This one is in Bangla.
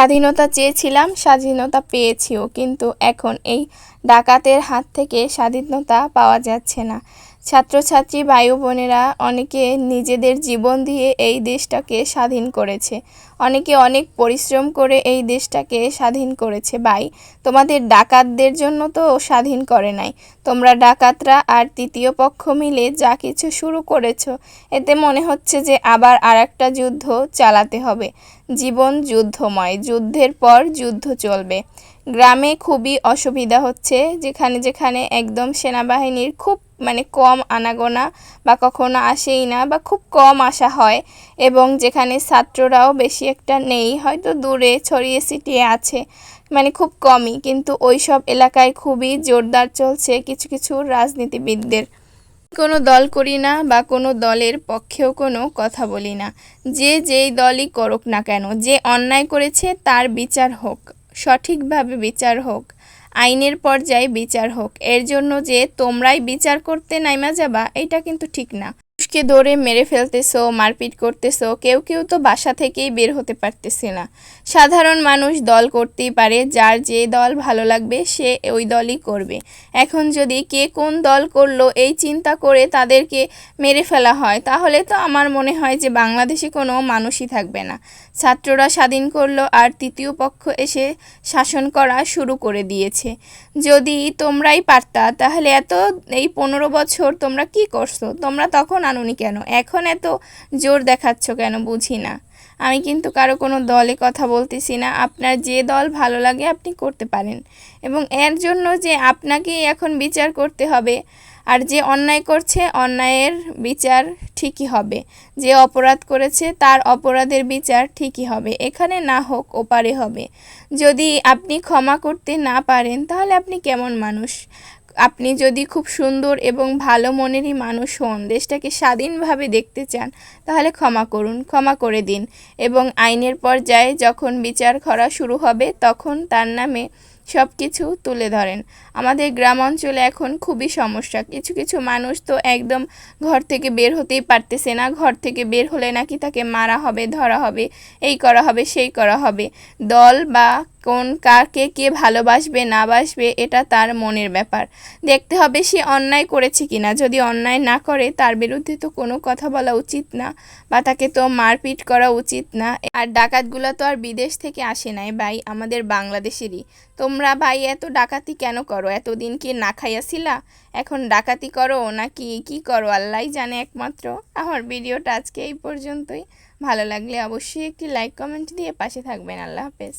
স্বাধীনতা চেয়েছিলাম স্বাধীনতা পেয়েছিও কিন্তু এখন এই ডাকাতের হাত থেকে স্বাধীনতা পাওয়া যাচ্ছে না। ছাত্রছাত্রী ভাই বোনেরা অনেকে নিজেদের জীবন দিয়ে এই দেশটাকে স্বাধীন করেছে। অনেকে অনেক পরিশ্রম করে এই দেশটাকে স্বাধীন করেছে। ভাই, তোমাদের ডাকাতদের জন্য তো স্বাধীন করে নাই। তোমরা ডাকাতরা আর তৃতীয় পক্ষ মিলে যা কিছু শুরু করেছ, এতে মনে হচ্ছে যে আবার আর একটা যুদ্ধ চালাতে হবে। জীবন যুদ্ধময়, যুদ্ধের পর যুদ্ধ চলবে। গ্রামে খুবই অসুবিধা হচ্ছে, যেখানে যেখানে একদম সেনাবাহিনীর খুব মানে কম আনাগোনা বা কখনো আসেই না বা খুব কম আসা হয় এবং যেখানে ছাত্ররাও বেশি একটা নেই, হয়তো দূরে ছড়িয়ে ছিটিয়ে আছে মানে খুব কমই। কিন্তু ওই সব এলাকায় খুবই জোরদার চলছে কিছু কিছু রাজনীতিবিদদের। কোনো দল করি না বা কোনো দলের পক্ষেও কোনো কথা বলি না। যে যেই দলই করুক না কেন, যে অন্যায় করেছে তার বিচার হোক। সঠিকভাবে বিচার হোক, আইনের পর্যায়ে বিচার হোক। এর জন্য যে তোমরাই বিচার করতে নাইমা যাবা, এটা কিন্তু ঠিক না। মানুষকে ধরে মেরে ফেলতেছো, মারপিট করতেছো, কেউ কেউ তো বাসা থেকেই বের হতে পারতেছে না। সাধারণ মানুষ দল করতেই পারে, যার যে দল ভালো লাগবে, সে ওই দলই করবে। এখন যদি কে কোন দল করল, এই চিন্তা করে তাদেরকে মেরে ফেলা হয়, তাহলে তো আমার মনে হয় যে বাংলাদেশে কোনো মানুষই থাকবে না। ছাত্ররা স্বাধীন করল আর তৃতীয় পক্ষ এসে শাসন করা শুরু করে দিয়েছে। যদি তোমরাই পারতা, তাহলে এত, এই পনেরো বছর তোমরা কি করছ? তোমরা তখন আনুনি কেন? এখন এত জোর দেখাচ্ছ কেন? বুঝি না। আমি কিন্তু কারও কোনো দলে কথা বলতেছি না। আপনার যে দল ভালো লাগে আপনি করতে পারেন। এবং এর জন্য যে আপনাকেই এখন বিচার করতে হবে, আর যে অন্যায় করছে অন্যায়ের বিচার ঠিকই হবে। যে অপরাধ করেছে তার অপরাধের বিচার ঠিকই হবে। এখানে না হোক, ওপারে হবে। যদি আপনি ক্ষমা করতে না পারেন, তাহলে আপনি কেমন মানুষ? আপনি যদি খুব সুন্দর এবং ভালো মনেরই মানুষ হন, দেশটাকে স্বাধীনভাবে দেখতে চান, তাহলে ক্ষমা করুন, ক্ষমা করে দিন। এবং আইনের পর্যায়ে যখন বিচার করা শুরু হবে, তখন তার নামে সব কিছু তুলে ধরেন। আমাদের গ্রাম অঞ্চলে এখন খুবই সমস্যা। কিছু কিছু মানুষ তো একদম ঘর থেকে বের হতেই পারতেছে না। ঘর থেকে বের হলে নাকি তাকে মারা হবে, ধরা হবে, এই করা হবে, সেই করা হবে। দল বা কোন কাকে কে ভালোবাসবে, না বাসবে, এটা তার মনের ব্যাপার। দেখতে হবে সে অন্যায় করেছে কিনা। যদি অন্যায় না করে, তার বিরুদ্ধে তো কোনো কথা বলা উচিত না বা তাকে তো মারপিট করা উচিত না। আর ডাকাতগুলো তো আর বিদেশ থেকে আসে নাই ভাই, আমাদের বাংলাদেশেরই। তোমরা ভাই এত ডাকাতি কেন করো? এতদিন কি না খাইয়াছিলা? এখন ডাকাতি করো নাকি কি করো? আল্লাহ জানে একমাত্র। আমার ভিডিওটা আজকে এই পর্যন্তই। ভালো লাগলে অবশ্যই একটি লাইক কমেন্ট দিয়ে পাশে থাকবেন। আল্লাহ হাফেজ।